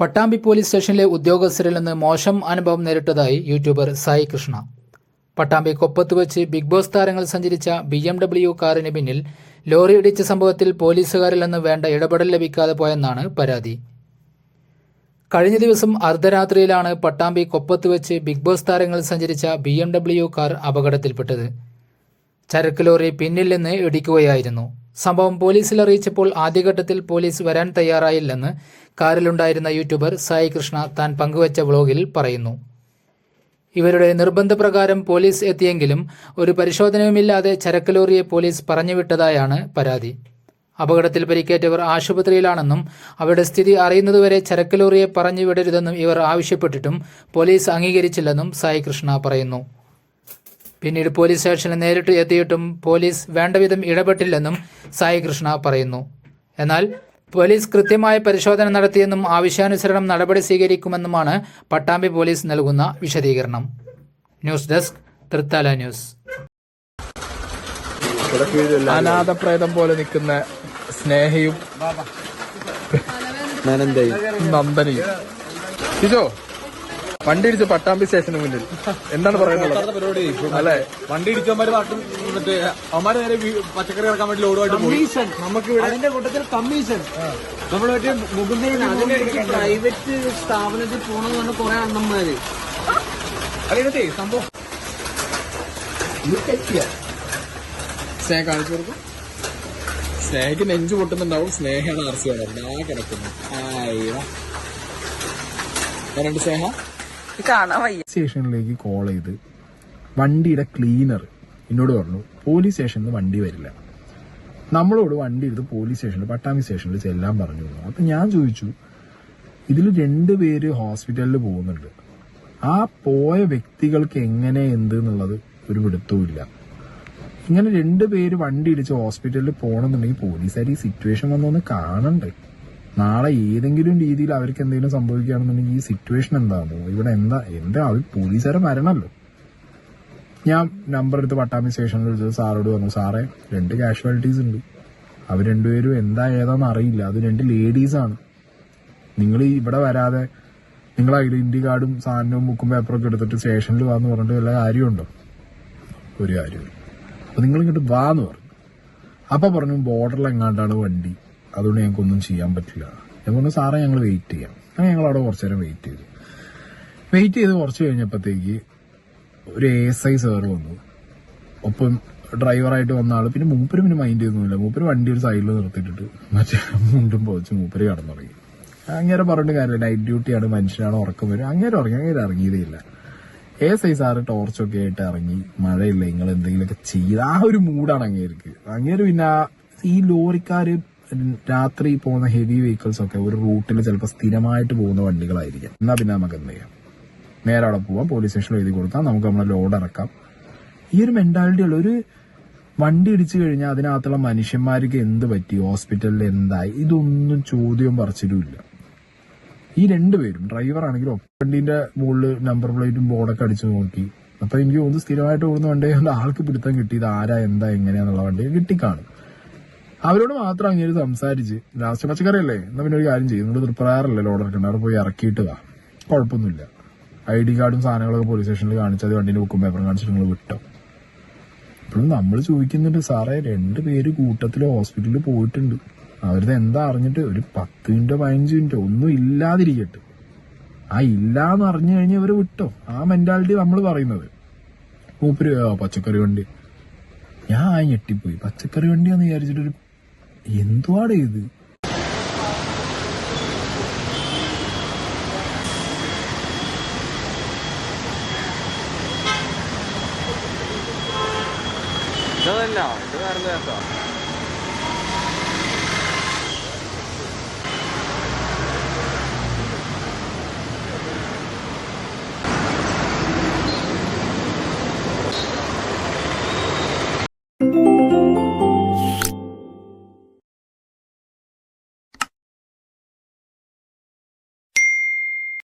Pattambi police സ്റ്റേഷനിലെ ഉദ്യോഗസ്ഥരിൽ നിന്ന് മോശം അനുഭവം നേരിട്ടതായി യൂട്യൂബർ സായി കൃഷ്ണ. പട്ടാമ്പി കൊപ്പത്ത് വെച്ച് ബിഗ് ബോസ് താരങ്ങൾ സഞ്ചരിച്ച ബി എം ഡബ്ല്യു കാറിന് പിന്നിൽ ലോറി ഇടിച്ച സംഭവത്തിൽ പോലീസുകാരിൽ നിന്ന് വേണ്ട ഇടപെടൽ ലഭിക്കാതെ പോയെന്നാണ് പരാതി. കഴിഞ്ഞ ദിവസം അർദ്ധരാത്രിയിലാണ് പട്ടാമ്പി കൊപ്പത്ത് വെച്ച് ബിഗ് ബോസ് താരങ്ങൾ സഞ്ചരിച്ച ബി കാർ അപകടത്തിൽപ്പെട്ടത്. ചരക്ക് ലോറി പിന്നിൽ നിന്ന് ഇടിക്കുകയായിരുന്നു. സംഭവം പോലീസിൽ അറിയിച്ചപ്പോൾ ആദ്യഘട്ടത്തിൽ പോലീസ് വരാൻ തയ്യാറായില്ലെന്ന് കാറിലുണ്ടായിരുന്ന യൂട്യൂബർ സായി കൃഷ്ണ താൻ പങ്കുവച്ച വ്ളോഗിൽ പറയുന്നു. ഇവരുടെ നിർബന്ധപ്രകാരം പോലീസ് എത്തിയെങ്കിലും ഒരു പരിശോധനയുമില്ലാതെ ചരക്ക് ലോറിയെ പോലീസ് പറഞ്ഞുവിട്ടതായാണ് പരാതി. അപകടത്തിൽ പരിക്കേറ്റവർ ആശുപത്രിയിലാണെന്നും അവരുടെ സ്ഥിതി അറിയുന്നതുവരെ ചരക്ക് ലോറിയെ പറഞ്ഞുവിടരുതെന്നും ഇവർ ആവശ്യപ്പെട്ടിട്ടും പോലീസ് അംഗീകരിച്ചില്ലെന്നും സായി കൃഷ്ണ പറയുന്നു. പിന്നീട് പോലീസ് സ്റ്റേഷനിൽ നേരിട്ട് എത്തിയിട്ടും പോലീസ് വേണ്ടവിധം ഇടപെട്ടില്ലെന്നും സായി കൃഷ്ണ പറയുന്നു. എന്നാൽ പോലീസ് കൃത്യമായ പരിശോധന നടത്തിയെന്നും ആവശ്യാനുസരണം നടപടി സ്വീകരിക്കുമെന്നുമാണ് പട്ടാമ്പി പോലീസ് നൽകുന്ന വിശദീകരണം. News desk Thrithala news. അനാഥപ്രേതം പോലെ നിൽക്കുന്ന സ്നേഹയും നന്ദനയും. ഷിജോ വണ്ടി ഇടിച്ച് പട്ടാമ്പി സ്റ്റേഷന് മുന്നിൽ. എന്താണ് പറയുന്നത് പരിപാടി. അല്ലെ? വണ്ടി ഇടിച്ചവന്മാര് പാട്ടും മറ്റേ അവന്മാര് നേരെ വീ- പച്ചക്കറി ഇറക്കാൻ വേണ്ടി ലോഡുമായിട്ട് പോയി. കമ്മീഷൻ. നമുക്ക് അതിന്റെ കൂട്ടത്തിൽ കമ്മീഷൻ. നമ്മൾ മറ്റേ മുകുന്ദൻ അതിനിടയ്ക്ക് പ്രൈവറ്റ് സ്ഥാപനത്തിൽ പോണെന്ന് പറഞ്ഞ കുറെ അണ്ണന്മാര്. അറിയണേ സംഭവം സ്നേഹ കാണിച്ചു കൊടുക്കും. സ്നേഹയ്ക്ക് നെഞ്ചു പൊട്ടുന്നുണ്ടാവും. സ്നേഹയാണ് ആർസിയാണ് എല്ലാ കിടക്കുന്നു. രണ്ട് സ്നേഹ. സ്റ്റേഷനിലേക്ക് കോൾ ചെയ്ത് വണ്ടിയുടെ ക്ലീനർ എന്നോട് പറഞ്ഞു പോലീസ് സ്റ്റേഷനിൽ നിന്ന് വണ്ടി വരില്ല. നമ്മളോട് വണ്ടി എടുത്ത് പോലീസ് സ്റ്റേഷനിൽ പട്ടാമ്പി സ്റ്റേഷനിൽ ചെല്ലാൻ പറഞ്ഞു. അപ്പൊ ഞാൻ ചോദിച്ചു ഇതിൽ രണ്ട് പേര് ഹോസ്പിറ്റലിൽ പോകുന്നുണ്ട്. ആ പോയ വ്യക്തികൾക്ക് എങ്ങനെ എന്ത് എന്നുള്ളത് ഒരു പിടുത്തവും ഇങ്ങനെ രണ്ട് പേര് വണ്ടി ഇടിച്ച് ഹോസ്പിറ്റലിൽ പോകണമെന്നുണ്ടെങ്കിൽ പോലീസുകാർ ഈ സിറ്റുവേഷൻ വന്നൊന്ന് കാണണ്ടേ? നാളെ ഏതെങ്കിലും രീതിയിൽ അവർക്ക് എന്തെങ്കിലും സംഭവിക്കുകയാണെന്നുണ്ടെങ്കിൽ ഈ സിറ്റുവേഷൻ എന്താണ്? ഇവിടെ എന്താ എന്താ അവർ പോലീസുകാരെ മരണമല്ലോ. ഞാൻ നമ്പർ എടുത്ത് പട്ടാമ്പി സ്റ്റേഷനിൽ വിളിച്ചത് സാറോട് പറഞ്ഞു സാറേ രണ്ട് കാഷ്വാലിറ്റീസ് ഉണ്ട്. അവർ രണ്ടുപേരും എന്താ ഏതാന്ന് അറിയില്ല. അത് രണ്ട് ലേഡീസാണ് നിങ്ങൾ ഇവിടെ വരാതെ നിങ്ങൾ ഐഡന്റിറ്റി കാർഡും സാധനവും ബുക്കും പേപ്പറൊക്കെ എടുത്തിട്ട് സ്റ്റേഷനിൽ വാന്ന് പറഞ്ഞിട്ട് വല്ല കാര്യമുണ്ടോ? ഒരു കാര്യമില്ല അപ്പൊ നിങ്ങൾ ഇങ്ങോട്ട് വാന്ന് പറഞ്ഞു. അപ്പൊ പറഞ്ഞു ബോർഡറിൽ എങ്ങാണ്ടാണ് വണ്ടി? അതുകൊണ്ട് ഞങ്ങൾക്കൊന്നും ചെയ്യാൻ പറ്റില്ല. പറഞ്ഞു സാറേ ഞങ്ങൾ വെയിറ്റ് ചെയ്യാം. അങ്ങനെ ഞങ്ങൾ അവിടെ കുറച്ചു നേരം വെയിറ്റ് ചെയ്തു. വെയിറ്റ് ചെയ്ത് കുറച്ച് കഴിഞ്ഞപ്പോഴത്തേക്ക് ഒരു എസ് ഐ സാറ് വന്നു. ഒപ്പം ഡ്രൈവറായിട്ട് വന്ന ആൾ പിന്നെ മൂപ്പര് പിന്നെ മൈൻഡ് ചെയ്യുന്നില്ല. മൂപ്പര് വണ്ടി ഒരു സൈഡിൽ നിർത്തിയിട്ടിട്ട് മറ്റേ മുണ്ടും പോച്ച് മൂപ്പര് കടന്നു തുടങ്ങി അങ്ങനെ പറഞ്ഞിട്ട് കാര്യമില്ല. നൈറ്റ് ഡ്യൂട്ടിയാണ് മനുഷ്യനാണ് ഉറക്കം വരും. അങ്ങനെ ഉറങ്ങി അങ്ങനെ ഇറങ്ങിയതേ ഇല്ല എസ് ഐ സാറ് ടോർച്ചൊക്കെ ആയിട്ട് ഇറങ്ങി മഴയില്ല നിങ്ങൾ എന്തെങ്കിലുമൊക്കെ ചെയ്ത് ആ ഒരു മൂഡാണ് അങ്ങേർക്ക്. അങ്ങേര് പിന്നെ ഈ ലോറിക്കാര് രാത്രി പോകുന്ന ഹെവി വെഹിക്കിൾസ് ഒക്കെ ഒരു റൂട്ടിൽ ചിലപ്പോൾ സ്ഥിരമായിട്ട് പോകുന്ന വണ്ടികളായിരിക്കും. എന്നാൽ പിന്നെ നമുക്ക് എന്ത് ചെയ്യാം? നേരെ അവിടെ പോവാം പോലീസ് സ്റ്റേഷനിൽ എഴുതി കൊടുത്താൽ നമുക്ക് നമ്മളെ ലോഡ് ഇറക്കാം ഈ ഒരു മെന്റാലിറ്റി ഉള്ള ഒരു വണ്ടി ഇടിച്ചു കഴിഞ്ഞാൽ അതിനകത്തുള്ള മനുഷ്യന്മാർക്ക് എന്ത് പറ്റി? ഹോസ്പിറ്റലിൽ എന്തായി? ഇതൊന്നും ചോദ്യം പറിച്ചിട്ടുമില്ല ഈ രണ്ടുപേരും ഡ്രൈവർ ആണെങ്കിലും വണ്ടീന്റെ മുകളിൽ നമ്പർ പ്ലേറ്റും ബോർഡൊക്കെ അടിച്ചു നോക്കി. അപ്പൊ എനിക്ക് തോന്നുന്നു സ്ഥിരമായിട്ട് ഓടുന്ന വണ്ടി ആൾക്ക് പിടുത്തം കിട്ടിയത് ആരാ എന്താ എങ്ങനെയാന്നുള്ള വണ്ടി കിട്ടിക്കാണും. അവരോട് മാത്രം അങ്ങനെ സംസാരിച്ച്. ലാസ്റ്റ് പച്ചക്കറി അല്ലേ എന്നാ പിന്നെ ഒരു കാര്യം ചെയ്യും. നിങ്ങൾ തൃപ്രയാറല്ലേ ലോഡ് ഇറക്കണ്ട അവിടെ പോയി ഇറക്കിയിട്ട് വാ. കുഴപ്പമൊന്നുമില്ല. ഐ ഡി കാർഡും സാധനങ്ങളൊക്കെ പോലീസ് സ്റ്റേഷനിൽ കാണിച്ചാൽ അത് വണ്ടിന്റെ ബുക്കും പേപ്പറും കാണിച്ചിട്ട് നിങ്ങൾ വിട്ടോ. ഇപ്പോഴും നമ്മൾ ചോദിക്കുന്നുണ്ട് സാറേ രണ്ട് പേര് കൂട്ടത്തിൽ ഹോസ്പിറ്റലിൽ പോയിട്ടുണ്ട്. അവരത് എന്താ അറിഞ്ഞിട്ട്? ഒരു പത്ത് മിനിറ്റോ പതിനഞ്ച് മിനിറ്റോ ഒന്നും ഇല്ലാതിരിക്കട്ടെ. ആ ഇല്ലാന്ന് അറിഞ്ഞു കഴിഞ്ഞാൽ അവർ വിട്ടോ? ആ മെന്റാലിറ്റി നമ്മൾ പറയുന്നത്. മൂപ്പര് പച്ചക്കറി വണ്ടി. ഞാൻ ഞെട്ടിപ്പോയി. പച്ചക്കറി വണ്ടിയാന്ന് വിചാരിച്ചിട്ടൊരു എന്തുവാടെ ഇത്? ഇതല്ല ഇത് വേറെ രസം